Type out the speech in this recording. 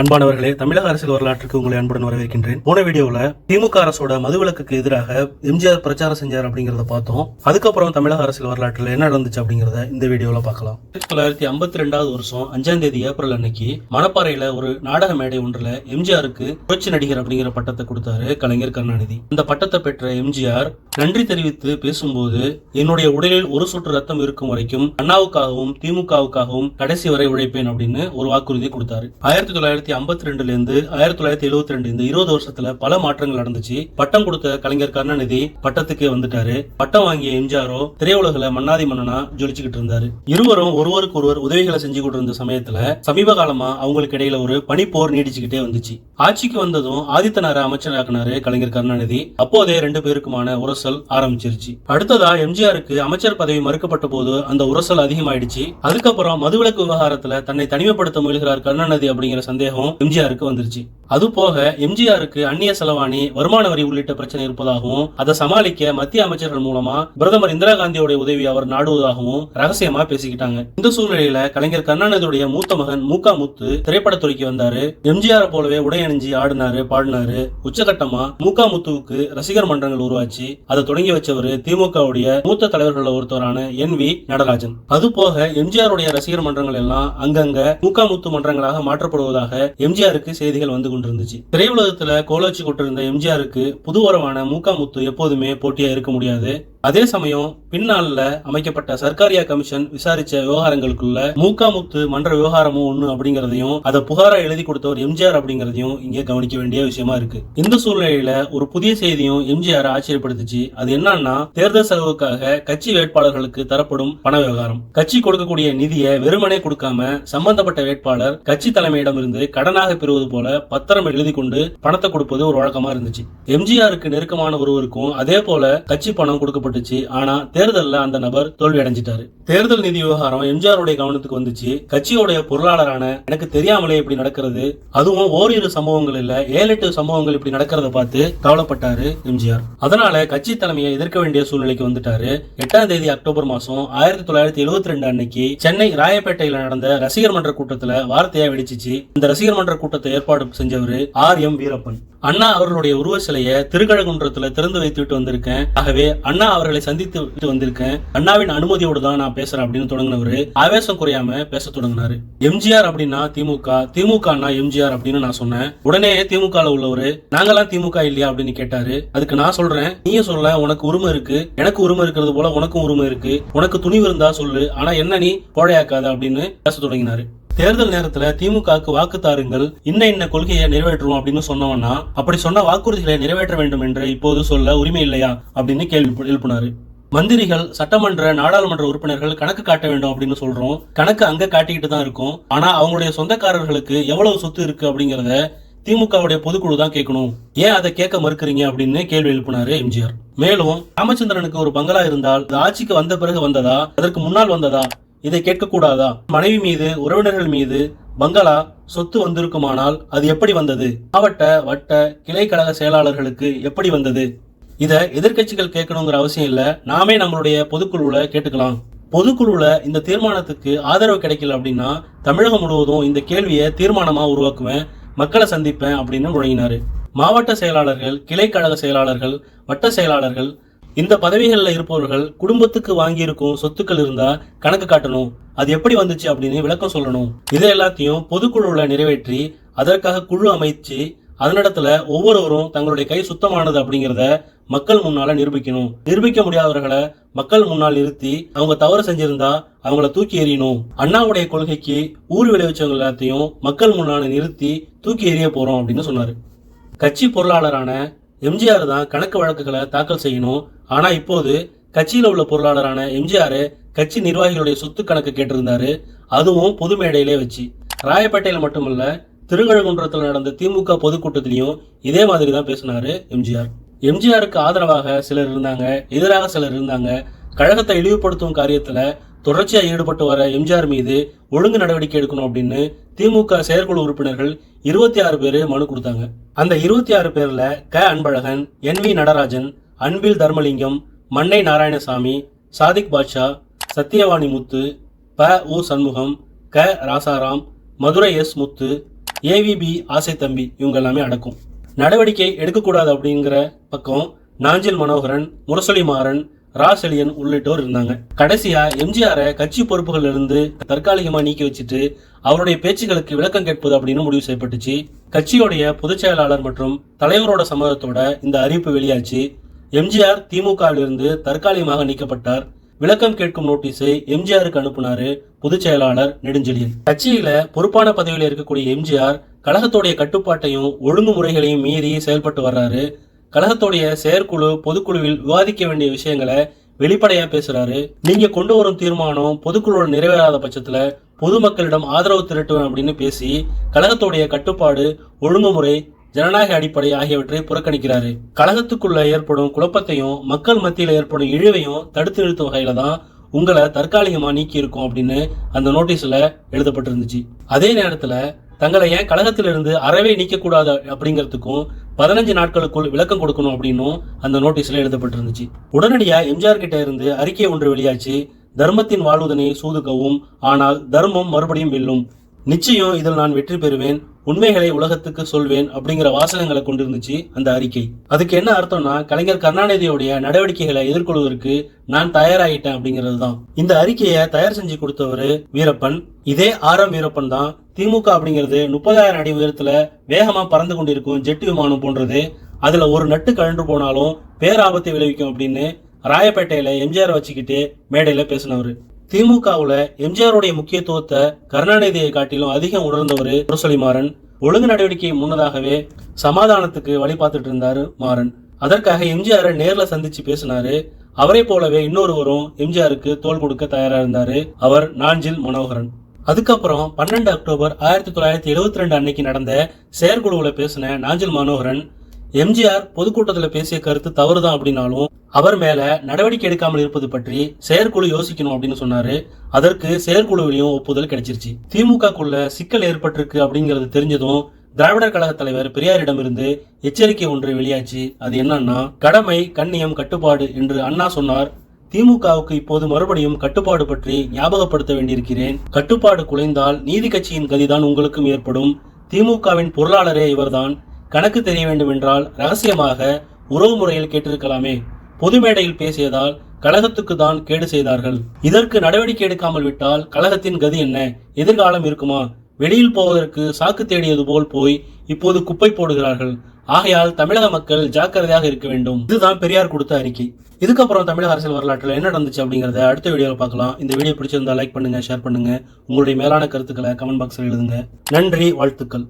அன்பானவர்களே தமிழக அரசியல் வரலாற்றுக்கு உங்களை அன்புடன் வரவேற்கின்றேன். போன வீடியோல திமுக அரசோட மதுவிலக்குக்கு எதிராக எம்ஜிஆர் பிரச்சாரம் செஞ்சார் அப்படிங்கறத பார்த்தோம். அதுக்கப்புறம் தமிழக அரசியல் வரலாற்றுல என்ன நடந்துச்சு அப்படிங்கறத இந்த வீடியோல பார்க்கலாம். ஆயிரத்தி தொள்ளாயிரத்தி ஐம்பத்தி ரெண்டாவது வருஷம் அஞ்சாம் தேதி ஏப்ரல் அன்னைக்கு மணப்பாறையில ஒரு நாடக மேடை ஒன்றுல எம்ஜிஆருக்கு புரட்சி நடிகர் அப்படிங்கிற பட்டத்தை கொடுத்தாரு கலைஞர் கருணாநிதி. இந்த பட்டத்தை பெற்ற எம்ஜிஆர் நன்றி தெரிவித்து பேசும்போது என்னுடைய உடலில் ஒரு சொட்டு ரத்தம் இருக்கும் வரைக்கும் அண்ணாவுக்காகவும் திமுகவுக்காகவும் கடைசி வரை உழைப்பேன் அப்படின்னு ஒரு வாக்குறுதி கொடுத்தாரு. ஆயிரத்தி தொள்ளாயிரத்தி ஐம்பத்தி ரெண்டுல இருந்து ஆயிரத்தி தொள்ளாயிரத்தி எழுபத்தி ரெண்டு இந்த இருபது வருஷத்துல பல மாற்றங்கள் நடந்துச்சு. பட்டம் கொடுத்த கலைஞர் கருணாநிதி பட்டத்துக்கே வந்துட்டாரு. பட்டம் வாங்கிய எம்ஜிஆரோ திரையுலகில மன்னாதி மன்னனா ஜொலிச்சுக்கிட்டு இருந்தாரு. இருவரும் ஒருவருக்கு ஒருவர் உதவிகளை செஞ்சு கொண்டு இருந்த சமயத்துல சமீப காலமா அவங்களுக்கு இடையில ஒரு பனிப்போர் நீடிச்சுக்கிட்டே வந்துச்சு. ஆட்சிக்கு வந்ததும் ஆதித்தனார அமைச்சராக்குனாரு கலைஞர் கருணாநிதி. அப்போதே ரெண்டு பேருக்குமான உரசல் ஆரம்பிச்சிருச்சு. அடுத்ததா எம்ஜிஆருக்கு அமைச்சர் பதவி மறுக்கப்பட்ட போது அந்த உரசல் அதிகமாயிடுச்சு. அதுக்கப்புறம் மதுவிலக்கு விவகாரத்துல தன்னை தனிமைப்படுத்த முயல்கிறார் கருணாநிதி அப்படிங்கிற சந்தேகம் எம்ஜிஆருக்கு வந்துருச்சு. அது போக எம்ஜிஆருக்கு அந்நிய செலவாணி வருமான வரி உள்ளிட்ட பிரச்சனை இருப்பதாகவும் அதை சமாளிக்க மத்திய அமைச்சர்கள் மூலமா பிரதமர் இந்திரா காந்தியோட உதவி அவர் நாடுவதாகவும் ரகசியமா பேசிக்கிட்டாங்க. இந்த சூழ்நிலையில கலைஞர் கருணாநிதியுடைய மூத்த மகன் மூக்கா முத்து திரைப்படத்துறைக்கு வந்தாரு. எம்ஜிஆர் போலவே உடை அணிஞ்சு ஆடினாரு பாடினாரு. உச்சகட்டமா மூக்கா முத்துவுக்கு ரசிகர் மன்றங்கள் உருவாச்சு. அதை தொடங்கி வச்சவர் திமுகவுடைய மூத்த தலைவர்கள் ஒருத்தரான என் வி நடராஜன். அது போக எம்ஜிஆருடைய ரசிகர் மன்றங்கள் எல்லாம் அங்கங்க மூக்கா முத்து மன்றங்களாக மாற்றப்படுவதாக எம்ஜிஆருக்கு செய்திகள் வந்து கொண்டிருந்துச்சு திரையுலகத்துல கோலாச்சி கொண்டிருந்த எம்ஜிஆருக்கு புது வரவான முத்து எப்போதுமே போட்டியா இருக்க முடியாது. அதே சமயம் பின்னால அமைக்கப்பட்ட சர்க்காரியா கமிஷன் விசாரிச்ச விவகாரங்களுக்குள்ள மூக்காமுத்து மன்ற விவகாரமும் ஒண்ணு அப்படிங்கறதையும் அதை புகாரா எழுதி கொடுத்தவர் எம்ஜிஆர் அப்படிங்கறதையும் இங்கே கவனிக்க வேண்டிய விஷயமா இருக்கு. இந்த சூழ்நிலையில ஒரு புதிய செய்தியும் எம்ஜிஆர் ஆச்சரியப்படுத்துச்சு. அது என்னன்னா தேர்தல் செலவுக்காக கட்சி வேட்பாளர்களுக்கு தரப்படும் பண விவகாரம். கட்சி கொடுக்கக்கூடிய நிதியை வெறுமனே கொடுக்காம சம்பந்தப்பட்ட வேட்பாளர் கட்சி தலைமையிடம் இருந்து கடனாக பெறுவது போல பத்திரம் எழுதி கொண்டு பணத்தை கொடுப்பது ஒரு வழக்கமா இருந்துச்சு. எம்ஜிஆருக்கு நெருக்கமான ஒருவருக்கும் அதே போல கட்சி பணம் கொடுக்கப்பட்டுச்சு ஆனா தேர்தலில் அந்த நபர் தோல்வி அடைஞ்சிட்டாரு தேர்தல் நிதி விவகாரம் எம்ஜிஆருடைய கவனத்துக்கு வந்துச்சு. கட்சியோடைய பொருளாளரான எனக்கு தெரியாமலே இப்படி நடக்கிறது. அதுவும் ஓரிரு சம்பவங்கள் இல்ல ஏழு எட்டு சம்பவங்கள் இப்படி நடக்கிறத பார்த்து கவலைப்பட்டாரு எம்ஜிஆர். அதனால கட்சி தலைமையை எதிர்க்க வேண்டிய சூழ்நிலைக்கு வந்துட்டாரு. எட்டாம் தேதி அக்டோபர் மாசம் ஆயிரத்தி தொள்ளாயிரத்தி எழுபத்தி ரெண்டு அன்னைக்கு சென்னை ராயப்பேட்டையில நடந்த ரசிகர் மன்ற கூட்டத்துல வார்த்தையா வெடிச்சிச்சு. இந்த ரசிகர் மன்ற கூட்டத்தை ஏற்பாடு செஞ்சவர் ஆர் எம் வீரப்பன். அண்ணா அவர்களுடைய உருவ சிலையை திருக்கழகுன்றத்துல திறந்து வைத்து விட்டு வந்திருக்கேன். ஆகவே அண்ணா அவர்களை சந்தித்து விட்டு வந்திருக்கேன். அண்ணாவின் அனுமதியோடு தான் நான் பேசுறேன் அப்படின்னு தொடங்கினவரு ஆவேசம் குறையாம பேச தொடங்கினாரு. எம்ஜிஆர் அப்படின்னா திமுக திமுக அண்ணா எம்ஜிஆர் அப்படின்னு நான் சொன்னேன். உடனே திமுக உள்ளவரு நாங்கெல்லாம் திமுக இல்லையா? அப்படின்னு கேட்டாரு. அதுக்கு நான் சொல்றேன் நீயும் சொல்ல உனக்கு உரிமை இருக்கு. எனக்கு உரிமை இருக்கிறது போல உனக்கும் உரிமை இருக்கு. உனக்கு துணிவு இருந்தா சொல்லு. ஆனா என்ன நீ கோழையாக்காத? அப்படின்னு பேச தொடங்கினாரு. தேர்தல் நேரத்துல திமுகவுக்கு வாக்கு தாருங்கள் இன்ன இன்ன கொள்கையை நிறைவேற்றுவோம் அப்படின்னு சொன்னவன்னா அப்படி சொன்ன வாக்குறுதிகளை நிறைவேற்ற வேண்டும் என்று இப்போது சொல்ல உரிமை இல்லையா அப்படின்னு கேள்வி எழுப்பினாரு. மந்திரிகள் சட்டமன்ற நாடாளுமன்ற உறுப்பினர்கள் கணக்கு காட்ட வேண்டும் அப்படின்னு சொல்றோம். கணக்கு அங்க காட்டிக்கிட்டு தான் இருக்கும். ஆனா அவங்களுடைய சொந்தக்காரர்களுக்கு எவ்வளவு சொத்து இருக்கு அப்படிங்கறத திமுகவுடைய பொதுக்குழு தான் கேட்கணும். ஏன் அதை கேட்க மறுக்கிறீங்க அப்படின்னு கேள்வி எழுப்பினாரு எம்ஜிஆர். மேலும் ராமச்சந்திரனுக்கு ஒரு பங்களா இருந்தால் ஆட்சிக்கு வந்த பிறகு வந்ததா அதற்கு முன்னால் வந்ததா இதை கேட்கக்கூடாதா? மனைவி மீது உறவினர்கள் மீது பங்களா சொத்து வந்திருக்குமானால் அது எப்படி வந்தது? மாவட்ட வட்ட கிளை கழக செயலாளர்களுக்கு எப்படி வந்தது? இதை எதிர்க்கட்சிகள் கேட்கணுங்கிற அவசியம் இல்ல. நாமே நம்மளுடைய பொதுக்குழுல கேட்டுக்கலாம். பொதுக்குழுல இந்த தீர்மானத்துக்கு ஆதரவு கிடைக்கல அப்படின்னா தமிழகம் முழுவதும் இந்த கேள்வியை தீர்மானமா உருவாக்குவேன் மக்களை சந்திப்பேன் அப்படின்னு முழங்கினாரு. மாவட்ட செயலாளர்கள் கிளை கழக செயலாளர்கள் வட்ட செயலாளர்கள் இந்த பதவிகளில் இருப்பவர்கள் குடும்பத்துக்கு வாங்கியிருக்கும் சொத்துக்கள் இருந்தா கணக்கு காட்டணும். அது எப்படி வந்துச்சு அப்படின்னு விளக்கம் சொல்லணும். இதை எல்லாத்தையும் பொதுக்குழுவில் நிறைவேற்றி அதற்காக குழு அமைச்சு அதனிடத்துல ஒவ்வொருவரும் தங்களுடைய கை சுத்தமானது அப்படிங்கிறத மக்கள் முன்னால நிரூபிக்கணும். நிரூபிக்க முடியாதவர்களை மக்கள் முன்னால் நிறுத்தி அவங்க தவறு செஞ்சிருந்தா அவங்கள தூக்கி எறியணும். அண்ணாவுடைய கொள்கைக்கு ஊர் விளைவிச்சவங்க எல்லாத்தையும் மக்கள் முன்னால நிறுத்தி தூக்கி எறிய போறோம் அப்படின்னு சொன்னாரு. கட்சி பொருளாளரான எம்ஜிஆர் தான் கணக்கு வழக்குகளை தாக்கல் செய்யணும். ஆனா இப்போது கட்சியில் உள்ள பொருளாளரான எம்ஜிஆர் கட்சி நிர்வாகிகளுடைய சொத்து கணக்கு கேட்டிருந்தாரு. அதுவும் பொது மேடையிலே வச்சு. ராயப்பேட்டையில் மட்டுமல்ல திருக்கழுகுன்றத்தில் நடந்த திமுக பொதுக்கூட்டத்திலையும் இதே மாதிரி தான் பேசினாரு எம்ஜிஆர். எம்ஜிஆருக்கு ஆதரவாக சிலர் இருந்தாங்க எதிராக சிலர் இருந்தாங்க. கழகத்தை இழிவுபடுத்தும் காரியத்துல தொடர்ச்சியாக ஈடுபட்டு வர எம்ஜிஆர் மீது ஒழுங்கு நடவடிக்கை எடுக்கணும் அப்படின்னு திமுக செயற்குழு உறுப்பினர்கள் இருபத்தி ஆறு பேர் மனு கொடுத்தாங்க. அந்த இருபத்தி ஆறு பேர்ல க. அன்பழகன் என். வி. நடராஜன் அன்பில் தர்மலிங்கம் மன்னை நாராயணசாமி சாதிக் பாட்ஷா சத்தியவாணி முத்து ப. உ. சண்முகம் க. ராசாராம் மதுரை எஸ். முத்து ஏவிபி ஆசை தம்பி இவங்க எல்லாமே அடக்கும். நடவடிக்கை எடுக்கக்கூடாது அப்படிங்கிற பக்கம் நாஞ்சில் மனோகரன் முரசொலி மாறன் ராசெலியன் உள்ளிட்டோர் இருந்தாங்க. கடைசியா எம்ஜிஆரை கட்சி பொறுப்புகள் இருந்து தற்காலிகமா நீக்கி வச்சுட்டு அவருடைய பேச்சுகளுக்கு விளக்கம் கேட்பது அப்படின்னு முடிவு செய்யப்பட்டுச்சு. கட்சியோடைய பொதுச் செயலாளர் மற்றும் தலைவரோட சம்மதத்தோட இந்த அறிவிப்பு வெளியாச்சு. எம்ஜிஆர் திமுகவிலிருந்து தற்காலிகமாக நீக்கப்பட்டார். விளக்கம் கேட்கும் நோட்டீஸை எம்ஜிஆருக்கு அனுப்புனாரு பொதுச் செயலாளர் நெடுஞ்செழியன். கட்சியில பொறுப்பான பதவியில் இருக்கக்கூடிய எம்ஜிஆர் கழகத்துடைய கட்டுப்பாட்டையும் ஒழுங்குமுறைகளையும் மீறி செயல்பட்டு வர்றாரு. கழகத்துடைய செயற்குழு பொதுக்குழுவில் விவாதிக்க வேண்டிய விஷயங்களை வெளிப்படையா பேசுறாரு. நீங்க கொண்டு வரும் தீர்மானம் பொதுக்குழுவோட நிறைவேறாத பட்சத்துல பொதுமக்களிடம் ஆதரவு திரட்டுவேன் அப்படின்னு பேசி கழகத்துடைய கட்டுப்பாடு ஒழுங்குமுறை ஜனநாயக அடிப்படை ஆகியவற்றை புறக்கணிக்கிறாரு. கழகத்துக்குள்ள ஏற்படும் குழப்பத்தையும் மக்கள் மத்தியில் ஏற்படும் இழிவையும் தடுத்து நிறுத்தும் வகையில தான் உங்களை தற்காலிகமா நீக்கி இருக்கும் அப்படின்னு அந்த நோட்டீஸ்ல எழுதப்பட்டிருந்துச்சு. அதே நேரத்துல தங்களை ஏன் கழகத்திலிருந்து அறவே நீக்கக்கூடாது அப்படிங்கிறதுக்கும் பதினஞ்சு நாட்களுக்குள் விளக்கம் கொடுக்கணும் அப்படின்னும் அந்த நோட்டீஸ்ல எழுதப்பட்டிருந்துச்சு. உடனடியா எம்ஜிஆர் கிட்ட இருந்து அறிக்கை ஒன்று வெளியாச்சு. தர்மத்தின் வாழ்வுதனை சூதுக்கவும் ஆனால் தர்மம் மறுபடியும் வெல்லும். நிச்சயம் இதில் நான் வெற்றி பெறுவேன் உண்மைகளை உலகத்துக்கு சொல்வேன் அப்படிங்கிற வாசகங்களை கொண்டிருந்துச்சு அந்த அறிக்கை. அதுக்கு என்ன அர்த்தம்னா கலைஞர் கருணாநிதியோடைய நடவடிக்கைகளை எதிர்கொள்வதற்கு நான் தயாராகிட்டேன் அப்படிங்கிறது தான். இந்த அறிக்கையை தயார் செஞ்சு கொடுத்தவர் வீரப்பன். இதே ஆர் எம் வீரப்பன் தான். திமுக அப்படிங்கிறது முப்பதாயிரம் அடி உயரத்துல வேகமா பறந்து கொண்டிருக்கும் ஜெட் விமானம் போன்றது. அதுல ஒரு நட்டு கழன்று போனாலும் பேராபத்தை விளைவிக்கும் அப்படின்னு ராயப்பேட்டையில எம்ஜிஆர் வச்சுக்கிட்டு மேடையில பேசினவர். திமுகவுல எம்ஜிஆருடைய முக்கியத்துவத்தை கருணாநிதியை காட்டிலும் அதிகம் உணர்ந்தவர் முரசொலி மாறன் ஒழுங்கு நடவடிக்கை முன்னதாகவே சமாதானத்துக்கு வழி பார்த்துட்டு இருந்தாரு மாறன். அதற்காக எம்ஜிஆரை நேர்ல சந்திச்சு பேசினாரு. அவரை போலவே இன்னொருவரும் எம்ஜிஆருக்கு தோள் கொடுக்க தயாரா இருந்தாரு அவர் நாஞ்சில் மனோகரன். அதுக்கப்புறம் பன்னெண்டு அக்டோபர் ஆயிரத்தி தொள்ளாயிரத்தி எழுபத்தி ரெண்டு அன்னைக்கு நடந்த செயற்குழுவில் பேசின நாஞ்சில் மனோகரன் எம்ஜிஆர் பொதுக்கூட்டத்தில் பேசிய கருத்து தவறுதான் அப்படின்னாலும் அவர் மேல நடவடிக்கை எடுக்காமல் இருப்பது பற்றி செயற்குழு யோசிக்கணும் அப்படின்னு சொன்னாரு. அதற்கு செயற்குழுவிலையும் ஒப்புதல் கிடைச்சிருச்சு. திமுகக்குள்ள சிக்கல் ஏற்பட்டிருக்கு அப்படிங்கிறது தெரிஞ்சதும் திராவிடர் கழக தலைவர் பெரியாரிடமிருந்து எச்சரிக்கை ஒன்று வெளியாச்சு. அது என்னன்னா கடமை கண்ணியம் கட்டுப்பாடு என்று அண்ணா சொன்னார். திமுகவுக்கு இப்போது மறுபடியும் கட்டுப்பாடு பற்றி ஞாபகப்படுத்த வேண்டியிருக்கிறேன். கட்டுப்பாடு குலைந்தால் நீதி கட்சியின் கதிதான் உங்களுக்கும் ஏற்படும். திமுகவின் பொருளாளரே இவர்தான். கணக்கு தெரிய வேண்டும் என்றால் ரகசியமாக உறவு முறையில் கேட்டிருக்கலாமே. பொது மேடையில் பேசியதால் கழகத்துக்கு தான் கேடு செய்தார்கள். இதற்கு நடவடிக்கை எடுக்காமல் விட்டால் கழகத்தின் கதி என்ன? எதிர்காலம் இருக்குமா? வெளியில் போவதற்கு சாக்கு தேடியது போல் போய் இப்போது குப்பை போடுகிறார்கள். ஆகையால் தமிழக மக்கள் ஜாக்கிரதையாக இருக்க வேண்டும். இதுதான் பெரியார் கொடுத்த அறிக்கை. இதுக்கப்புறம் தமிழக அரசியல் வரலாற்றில் என்ன நடந்துச்சு அப்படிங்கறத அடுத்த வீடியோவில் பார்க்கலாம். இந்த வீடியோ பிடிச்சிருந்தா லைக் பண்ணுங்க ஷேர் பண்ணுங்க. உங்களுடைய மேலான கருத்துக்களை கமெண்ட் பாக்ஸில் எழுதுங்க. நன்றி வாழ்த்துக்கள்.